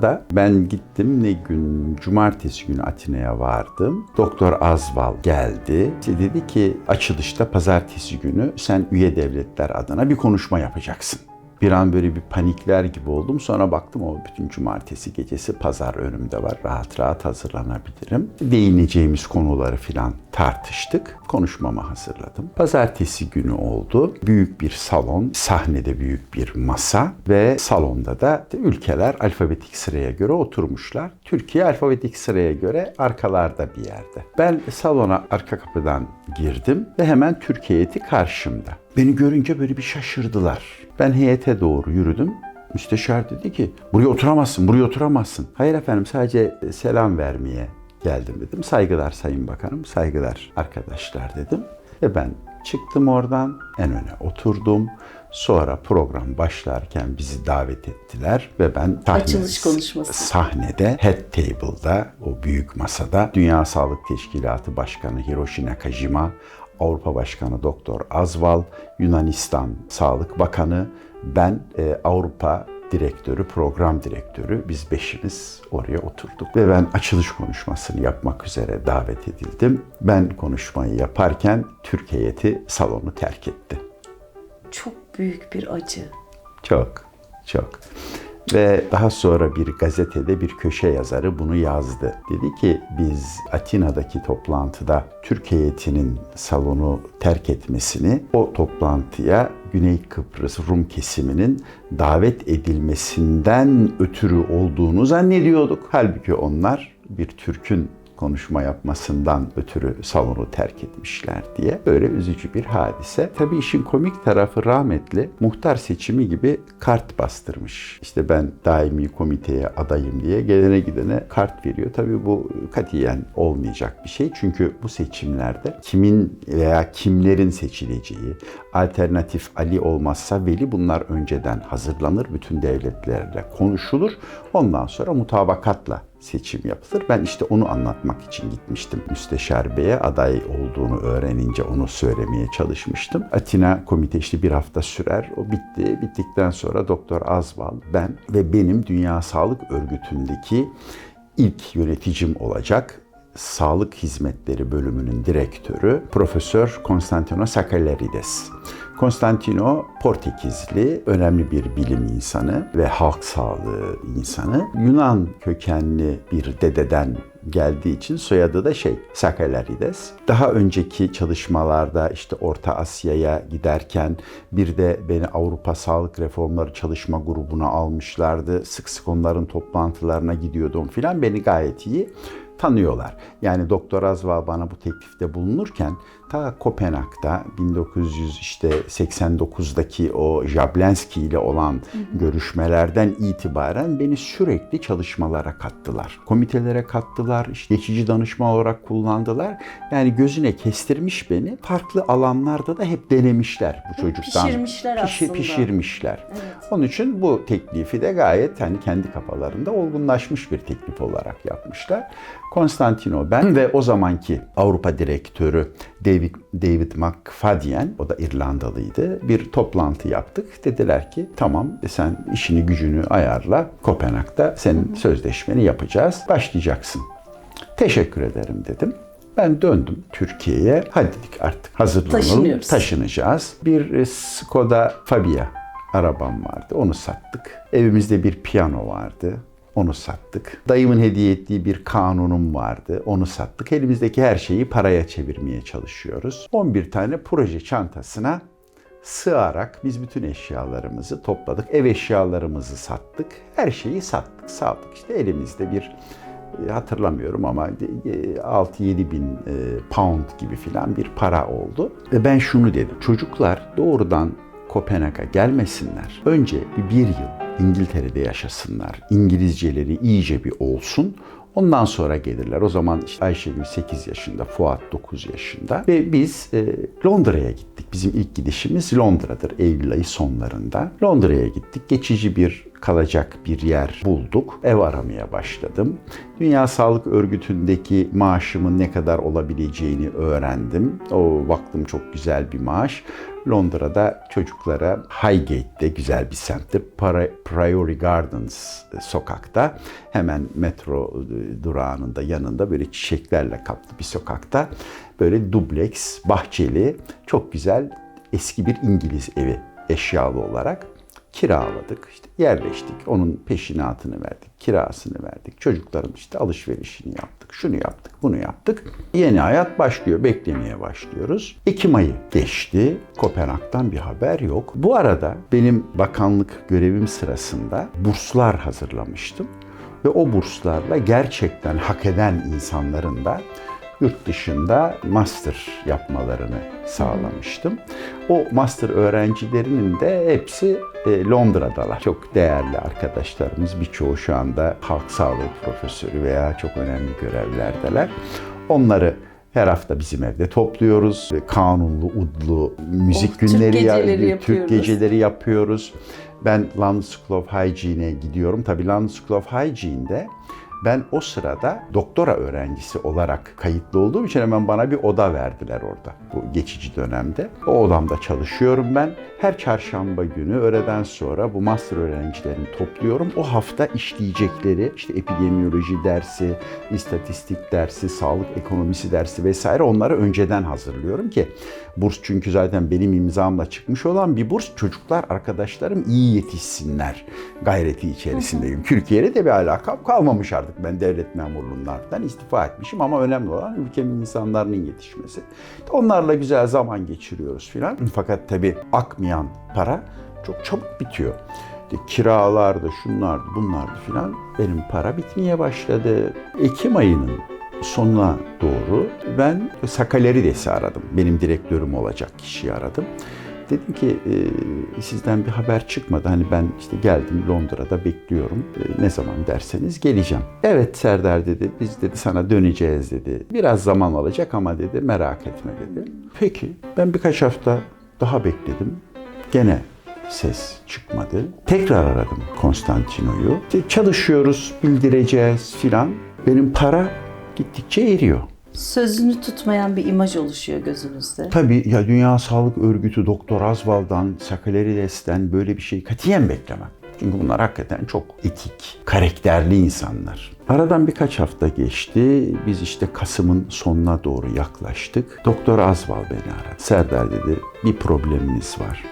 Orada ben gittim ne gün cumartesi günü Atina'ya vardım. Doktor Azval geldi. İşte dedi ki açılışta pazartesi günü sen üye devletler adına bir konuşma yapacaksın. Bir an böyle bir panikler gibi oldum. Sonra baktım o bütün cumartesi gecesi pazar önümde var. Rahat rahat hazırlanabilirim. Değineceğimiz konuları filan tartıştık. Konuşmamı hazırladım. Pazartesi günü oldu. Büyük bir salon, sahnede büyük bir masa ve salonda da ülkeler alfabetik sıraya göre oturmuşlar. Türkiye alfabetik sıraya göre arkalarda bir yerde. Ben salona arka kapıdan girdim ve hemen Türkiye heyeti karşımda. Beni görünce böyle bir şaşırdılar. Ben heyete doğru yürüdüm. Müsteşar dedi ki buraya oturamazsın, buraya oturamazsın. Hayır efendim sadece selam vermeye geldim dedim. Saygılar Sayın Bakanım, saygılar arkadaşlar dedim. Ve ben çıktım oradan, en öne oturdum. Sonra program başlarken bizi davet ettiler ve ben sahne- Açılış konuşması. sahnede Head Table'da o büyük masada Dünya Sağlık Teşkilatı Başkanı Hiroshi Nakajima, Avrupa Başkanı Doktor Azval, Yunanistan Sağlık Bakanı, ben e, Avrupa direktörü, program direktörü biz beşimiz oraya oturduk. Ve ben açılış konuşmasını yapmak üzere davet edildim. Ben konuşmayı yaparken Türk heyeti salonu terk etti. Çok büyük bir acı. Çok, çok. Ve daha sonra bir gazetede bir köşe yazarı bunu yazdı. Dedi ki biz Atina'daki toplantıda Türk heyetinin salonu terk etmesini o toplantıya Güney Kıbrıs Rum kesiminin davet edilmesinden ötürü olduğunu zannediyorduk. Halbuki onlar bir Türk'ün konuşma yapmasından ötürü salonu terk etmişler diye böyle üzücü bir hadise. Tabii işin komik tarafı rahmetli muhtar seçimi gibi kart bastırmış. İşte ben daimi komiteye adayım diye gelene gidene kart veriyor. Tabii bu katiyen olmayacak bir şey. Çünkü bu seçimlerde kimin veya kimlerin seçileceği, alternatif Ali olmazsa Veli bunlar önceden hazırlanır. Bütün devletlerle konuşulur. Ondan sonra mutabakatla seçim yapılır. Ben işte onu anlatmak için gitmiştim. Müsteşar Bey'e aday olduğunu öğrenince onu söylemeye çalışmıştım. Atina komite işte bir hafta sürer. O bitti. Bittikten sonra Doktor Azval, ben ve benim Dünya Sağlık Örgütü'ndeki ilk yöneticim olacak Sağlık Hizmetleri Bölümünün direktörü Profesör Konstantino Sakalarides. Konstantino Portekizli, önemli bir bilim insanı ve halk sağlığı insanı. Yunan kökenli bir dededen geldiği için soyadı da şey Sakalarides. Daha önceki çalışmalarda işte Orta Asya'ya giderken bir de beni Avrupa Sağlık Reformları Çalışma Grubu'na almışlardı. Sık sık onların toplantılarına gidiyordum filan. Beni gayet iyi tanıyorlar. Yani Doktor Azval bana bu teklifte bulunurken ta Kopenhag'da 1989'daki o Jablonski ile olan görüşmelerden itibaren beni sürekli çalışmalara kattılar. Komitelere kattılar, işte geçici danışma olarak kullandılar. Yani gözüne kestirmiş beni. Farklı alanlarda da hep denemişler bu çocuktan. pişirmişler Pişi- aslında. Pişirmişler. Onun için bu teklifi de gayet hani kendi kafalarında olgunlaşmış bir teklif olarak yapmışlar. Konstantino ben ve o zamanki Avrupa direktörü David, David McFadyen, o da İrlandalıydı. Bir toplantı yaptık. Dediler ki tamam sen işini gücünü ayarla. Kopenhag'da senin sözleşmeni yapacağız. Başlayacaksın. Teşekkür ederim dedim. Ben döndüm Türkiye'ye. Hadi dedik artık hazırlanalım. Taşınacağız. Bir e, Skoda Fabia arabam vardı. Onu sattık. Evimizde bir piyano vardı. Onu sattık. Dayımın hediye ettiği bir kanunum vardı. Onu sattık. Elimizdeki her şeyi paraya çevirmeye çalışıyoruz. 11 tane proje çantasına sığarak biz bütün eşyalarımızı topladık. Ev eşyalarımızı sattık. Her şeyi sattık, saldık. İşte elimizde bir e, hatırlamıyorum ama e, 6-7 bin e, pound gibi filan bir para oldu. Ve ben şunu dedim. Çocuklar doğrudan Kopenhag'a gelmesinler. Önce bir yıl İngiltere'de yaşasınlar. İngilizceleri iyice bir olsun. Ondan sonra gelirler. O zaman işte Ayşegül 8 yaşında, Fuat 9 yaşında. Ve biz e, Londra'ya gittik. Bizim ilk gidişimiz Londra'dır Eylül ayı sonlarında. Londra'ya gittik. Geçici bir kalacak bir yer bulduk. Ev aramaya başladım. Dünya Sağlık Örgütü'ndeki maaşımın ne kadar olabileceğini öğrendim. O baktım çok güzel bir maaş. Londra'da çocuklara Highgate'de güzel bir semtte Priory Gardens sokakta hemen metro e, durağının da yanında böyle çiçeklerle kaplı bir sokakta böyle dubleks, bahçeli, çok güzel eski bir İngiliz evi eşyalı olarak kiraladık. İşte yerleştik. Onun peşinatını verdik, kirasını verdik. Çocukların işte alışverişini yaptık. Şunu yaptık, bunu yaptık. Yeni hayat başlıyor. Beklemeye başlıyoruz. Ekim ayı geçti. Kopenhag'dan bir haber yok. Bu arada benim bakanlık görevim sırasında burslar hazırlamıştım. Ve o burslarla gerçekten hak eden insanların da yurt dışında master yapmalarını sağlamıştım. O master öğrencilerinin de hepsi e, Londra'dalar. Çok değerli arkadaşlarımız birçoğu şu anda halk sağlığı profesörü veya çok önemli görevlerdeler. Onları her hafta bizim evde topluyoruz. Kanunlu, udlu müzik Oh, Türk günleri, ya- geceleri Türk yapıyoruz. geceleri yapıyoruz. Ben London School of Hygiene'e gidiyorum. Tabii London School of Hygiene'de ben o sırada doktora öğrencisi olarak kayıtlı olduğum için hemen bana bir oda verdiler orada bu geçici dönemde. O odamda çalışıyorum ben. Her çarşamba günü öğleden sonra bu master öğrencilerini topluyorum. O hafta işleyecekleri işte epidemiyoloji dersi, istatistik dersi, sağlık ekonomisi dersi vesaire onları önceden hazırlıyorum ki burs çünkü zaten benim imzamla çıkmış olan bir burs çocuklar arkadaşlarım iyi yetişsinler gayreti içerisindeyim. Türkiye'de de bir alakam kalmamış artık ben devlet memurluğundan istifa etmişim ama önemli olan ülkemin insanların yetişmesi. Onlarla güzel zaman geçiriyoruz filan. Fakat tabii akmayan para çok çabuk bitiyor. İşte kiralardı, şunlardı, bunlardı filan benim para bitmeye başladı. Ekim ayının sonuna doğru ben Sakalerides'i aradım. Benim direktörüm olacak kişiyi aradım. Dedim ki e, sizden bir haber çıkmadı. Hani ben işte geldim Londra'da bekliyorum. E, ne zaman derseniz geleceğim. Evet Serdar dedi. Biz dedi sana döneceğiz dedi. Biraz zaman alacak ama dedi merak etme dedi. Peki ben birkaç hafta daha bekledim. Gene ses çıkmadı. Tekrar aradım Konstantino'yu. İşte çalışıyoruz, bildireceğiz filan. Benim para gittikçe eriyor. Sözünü tutmayan bir imaj oluşuyor gözünüzde. Tabii ya Dünya Sağlık Örgütü Doktor Azval'dan, Sakalerides'ten böyle bir şey katiyen beklemem. Çünkü bunlar hakikaten çok etik, karakterli insanlar. Aradan birkaç hafta geçti. Biz işte Kasım'ın sonuna doğru yaklaştık. Doktor Azval beni aradı. Serdar dedi bir problemimiz var.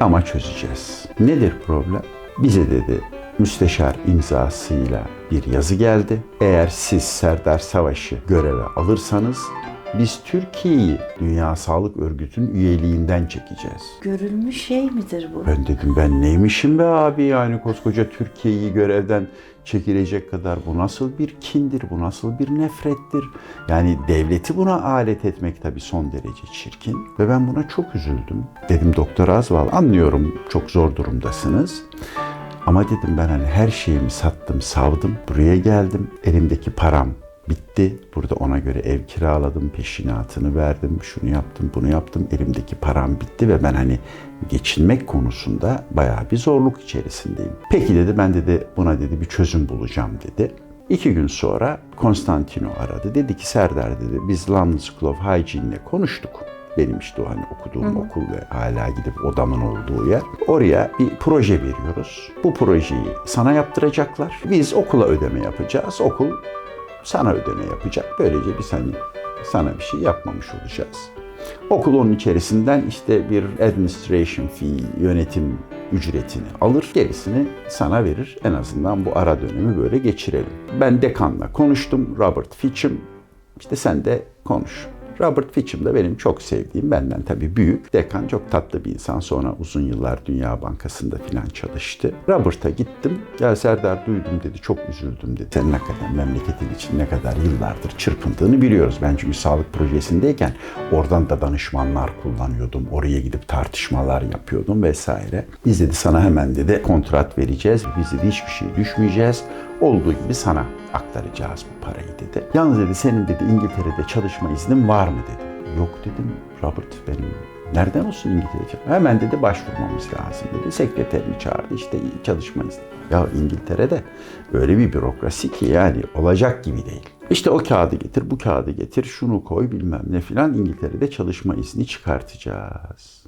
Ama çözeceğiz. Nedir problem? Bize dedi müsteşar imzasıyla bir yazı geldi. Eğer siz Serdar Savaş'ı göreve alırsanız biz Türkiye'yi Dünya Sağlık Örgütü'nün üyeliğinden çekeceğiz. Görülmüş şey midir bu? Ben dedim ben neymişim be abi yani koskoca Türkiye'yi görevden çekilecek kadar bu nasıl bir kindir, bu nasıl bir nefrettir. Yani devleti buna alet etmek tabii son derece çirkin ve ben buna çok üzüldüm. Dedim Doktor Azval anlıyorum çok zor durumdasınız. Ama dedim ben hani her şeyimi sattım, savdım. Buraya geldim. Elimdeki param bitti. Burada ona göre ev kiraladım, peşinatını verdim, şunu yaptım, bunu yaptım. Elimdeki param bitti ve ben hani geçinmek konusunda bayağı bir zorluk içerisindeyim. Peki dedi ben dedi buna dedi bir çözüm bulacağım dedi. İki gün sonra Konstantino aradı. Dedi ki Serdar dedi biz School of Hygiene'le konuştuk. Benim işte o hani okuduğum okul ve hala gidip odamın olduğu yer. Oraya bir proje veriyoruz. Bu projeyi sana yaptıracaklar. Biz okula ödeme yapacağız. Okul sana ödeme yapacak. Böylece biz hani sana bir şey yapmamış olacağız. Okul onun içerisinden işte bir administration fee, yönetim ücretini alır, gerisini sana verir. En azından bu ara dönemi böyle geçirelim. Ben dekanla konuştum, Robert Fitch'im. İşte sen de konuş. Robert Fitch'im de benim çok sevdiğim, benden tabii büyük. Dekan çok tatlı bir insan. Sonra uzun yıllar Dünya Bankası'nda filan çalıştı. Robert'a gittim. Ya Serdar duydum dedi, çok üzüldüm dedi. Senin hakikaten memleketin için ne kadar yıllardır çırpındığını biliyoruz. Ben çünkü sağlık projesindeyken oradan da danışmanlar kullanıyordum. Oraya gidip tartışmalar yapıyordum vesaire. Biz dedi sana hemen dedi kontrat vereceğiz. Biz dedi hiçbir şey düşmeyeceğiz. Olduğu gibi sana aktaracağız bu parayı dedi. Yalnız dedi senin dedi İngiltere'de çalışma iznin var mı dedi. Yok dedim Robert benim Nereden olsun İngiltere'de? Hemen dedi başvurmamız lazım dedi. Sekreterini çağırdı işte çalışma izni. Ya İngiltere'de öyle bir bürokrasi ki yani olacak gibi değil. İşte o kağıdı getir, bu kağıdı getir, şunu koy bilmem ne filan İngiltere'de çalışma izni çıkartacağız.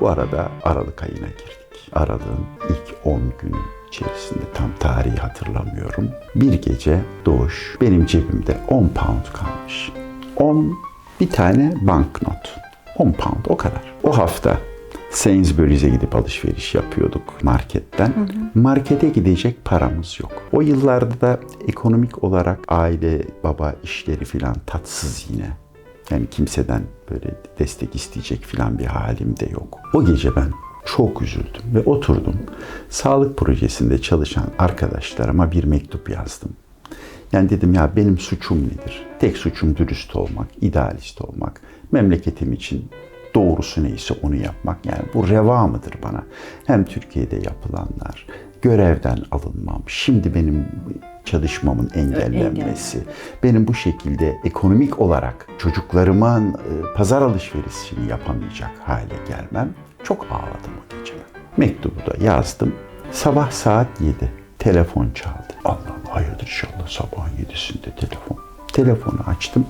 Bu arada Aralık ayına girdik. Aralığın ilk 10 günü içerisinde tam tarihi hatırlamıyorum. Bir gece doğuş benim cebimde 10 pound kalmış. 10 bir tane banknot. 10 pound o kadar. O hafta Sainsbury's'e gidip alışveriş yapıyorduk marketten. Markete gidecek paramız yok. O yıllarda da ekonomik olarak aile baba işleri filan tatsız yine. Yani kimseden böyle destek isteyecek filan bir halim de yok. O gece ben çok üzüldüm ve oturdum. Sağlık projesinde çalışan arkadaşlarıma bir mektup yazdım. Yani dedim ya benim suçum nedir? Tek suçum dürüst olmak, idealist olmak, memleketim için doğrusu neyse onu yapmak. Yani bu reva mıdır bana? Hem Türkiye'de yapılanlar, görevden alınmam, şimdi benim çalışmamın engellenmesi, benim bu şekilde ekonomik olarak çocuklarımın e, pazar alışverişini yapamayacak hale gelmem çok ağladım o gece. ben. Mektubu da yazdım. Sabah saat 7 telefon çaldı. Allah'ım hayırdır inşallah sabahın 7'sinde telefon. Telefonu açtım.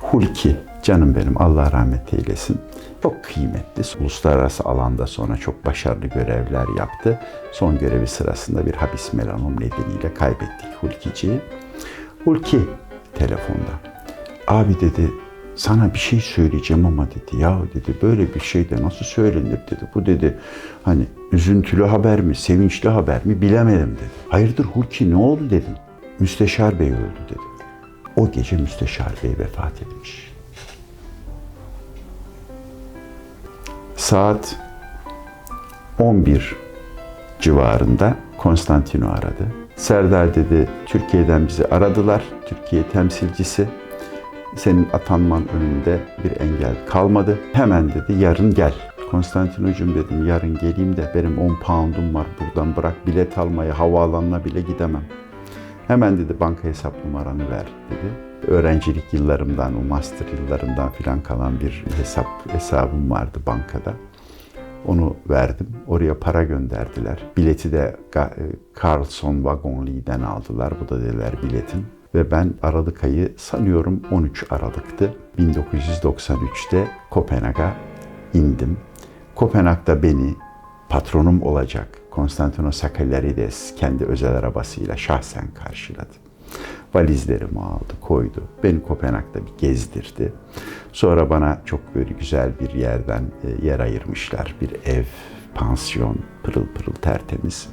Hulki canım benim Allah rahmet eylesin. Çok kıymetli. Uluslararası alanda sonra çok başarılı görevler yaptı. Son görevi sırasında bir habis melanom nedeniyle kaybettik Hulkici'yi. Hulki telefonda. Abi dedi sana bir şey söyleyeceğim ama dedi ya dedi böyle bir şey de nasıl söylenir dedi. Bu dedi hani üzüntülü haber mi sevinçli haber mi bilemedim dedi. Hayırdır Hulki ne oldu dedim. Müsteşar Bey öldü dedi. O gece Müsteşar Bey vefat etmiş. Saat 11 civarında Konstantino aradı. Serdar dedi Türkiye'den bizi aradılar. Türkiye temsilcisi. Senin atanman önünde bir engel kalmadı. Hemen dedi yarın gel. Konstantinocuğum dedim yarın geleyim de benim 10 poundum var buradan bırak bilet almaya havaalanına bile gidemem. Hemen dedi banka hesap numaranı ver dedi. Öğrencilik yıllarımdan, o master yıllarımdan filan kalan bir hesap hesabım vardı bankada. Onu verdim. Oraya para gönderdiler. Bileti de e, Carlson Wagon aldılar. Bu da dediler biletin. Ve ben Aralık ayı sanıyorum 13 Aralık'tı. 1993'te Kopenhag'a indim. Kopenhag'da beni patronum olacak Konstantino Sakellarides kendi özel arabasıyla şahsen karşıladı. Valizlerimi aldı, koydu. Beni Kopenhag'da bir gezdirdi. Sonra bana çok böyle güzel bir yerden e, yer ayırmışlar. Bir ev, pansiyon, pırıl pırıl tertemiz.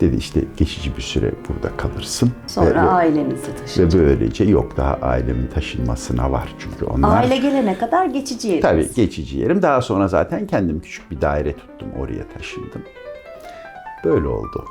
Dedi işte geçici bir süre burada kalırsın. Sonra Ve- ve- ailenizi ve taşıyacak. böylece yok daha ailemin taşınmasına var çünkü onlar. Aile gelene kadar geçici yeriniz. Tabii geçici yerim. Daha sonra zaten kendim küçük bir daire tuttum. Oraya taşındım. Böyle oldu.